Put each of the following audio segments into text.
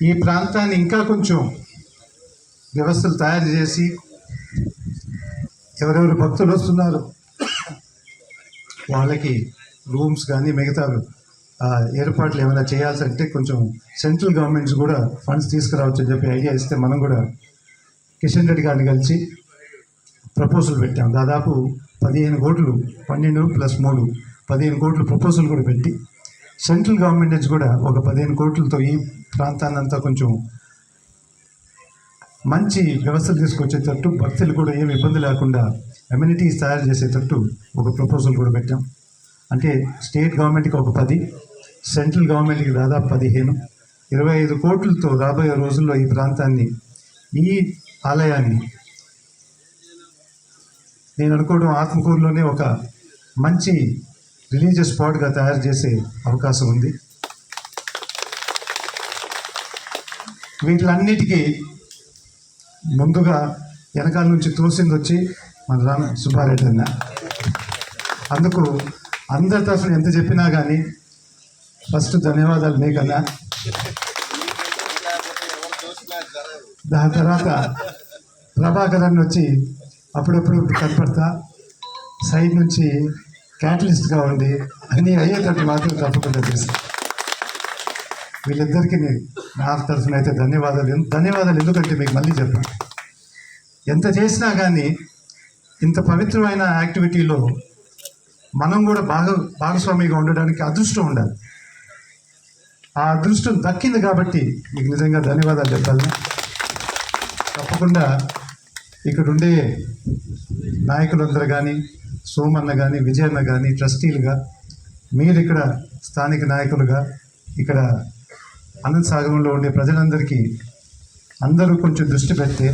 ఈ ప్రాంతాన్ని ఇంకా కొంచెం వ్యవస్థలు తయారు చేసి ఎవరెవరు భక్తులు వస్తున్నారు వాళ్ళకి రూమ్స్ కానీ మిగతా ఏర్పాట్లు ఏమైనా చేయాల్సి అంటే కొంచెం సెంట్రల్ గవర్నమెంట్స్ కూడా ఫండ్స్ తీసుకురావచ్చు అని చెప్పి ఐడియా ఇస్తే మనం కూడా కిషన్ రెడ్డి గారిని కలిసి ప్రపోజల్ పెట్టాం. దాదాపు పదిహేను కోట్లు పన్నెండు ప్లస్ మూడు పదిహేను కోట్లు ప్రపోజల్ కూడా పెట్టి సెంట్రల్ గవర్నమెంట్ నుంచి కూడా ఒక పదిహేను కోట్లతో ఈ ప్రాంతాన్ని అంతా కొంచెం మంచి వ్యవస్థలు తీసుకొచ్చేటట్టు భక్తులు కూడా ఏమి ఇబ్బంది లేకుండా అమ్యూనిటీస్ తయారు చేసేటట్టు ఒక ప్రపోజల్ కూడా పెట్టాం. అంటే స్టేట్ గవర్నమెంట్కి ఒక పది సెంట్రల్ గవర్నమెంట్కి దాదాపు పదిహేను. ఇరవై ఐదు కోట్లతో రాబోయే రోజుల్లో ఈ ప్రాంతాన్ని ఈ ఆలయాన్ని నేను అనుకోవడం ఆత్మకూరులోనే ఒక మంచి రిలీజియస్ స్పాట్గా తయారు చేసే అవకాశం ఉంది. వీటిలన్నిటికీ ముందుగా వెనకాల నుంచి తోసింది వచ్చి మన రామ సుబ్బారెడ్డి అన్న. అందుకు అందరి తరఫున ఎంత చెప్పినా కానీ ఫస్ట్ ధన్యవాదాలు మీకన్నా. దాని తర్వాత ప్రభాకర్ అన్న వచ్చి అప్పుడప్పుడు కనపడతా. సైడ్ నుంచి క్యాటలిస్ట్గా ఉండి అన్నీ అయ్యేటట్టు మాత్రం తప్పకుండా తెలుసు వీళ్ళిద్దరికీ నేను నా తరఫున అయితే ధన్యవాదాలు. ధన్యవాదాలు ఎందుకంటే మీకు మళ్ళీ చెప్పాను ఎంత చేసినా కానీ ఇంత పవిత్రమైన యాక్టివిటీలో మనం కూడా భాగ భాగస్వామిగా ఉండడానికి అదృష్టం ఉండాలి. ఆ అదృష్టం దక్కింది కాబట్టి మీకు నిజంగా ధన్యవాదాలు చెప్పాలి. తప్పకుండా ఇక్కడ ఉండే నాయకులందరూ కానీ సోమన్న కానీ విజయన్న కానీ ట్రస్టీలుగా మీరు ఇక్కడ స్థానిక నాయకులుగా ఇక్కడ అనంత సాగరంలో ఉండే ప్రజలందరికీ అందరూ కొంచెం దృష్టి పెడితే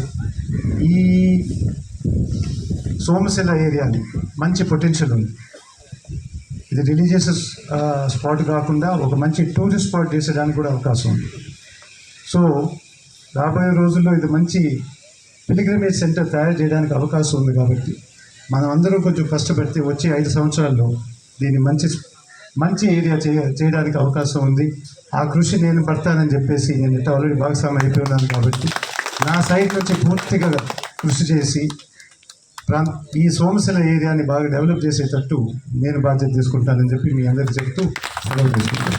ఈ సోమశిల ఏరియాని మంచి పొటెన్షియల్ ఉంది. ఇది రిలీజియస్ స్పాట్ కాకుండా ఒక మంచి టూరిస్ట్ స్పాట్ చేసేదానికి కూడా అవకాశం ఉంది. సో రాబోయే రోజుల్లో ఇది మంచి పిలిగ్రిమేజ్ సెంటర్ తయారు చేయడానికి అవకాశం ఉంది కాబట్టి మనం అందరం కొంచెం కష్టపడితే వచ్చే ఐదు సంవత్సరాల్లో దీన్ని మంచి మంచి ఏరియా చేయ చేయడానికి అవకాశం ఉంది. ఆ కృషి నేను పడతానని చెప్పేసి నేను ఇట్లా ఆల్రెడీ భాగస్వామి అయిపోయి ఉన్నాను కాబట్టి నా సైడ్ నుంచి పూర్తిగా కృషి చేసి ప్రాంత ఈ సోమశిల ఏరియాని బాగా డెవలప్ చేసేటట్టు నేను బాధ్యత తీసుకుంటానని చెప్పి మీ అందరికీ చెప్తూ సెలవు తీసుకుంటాను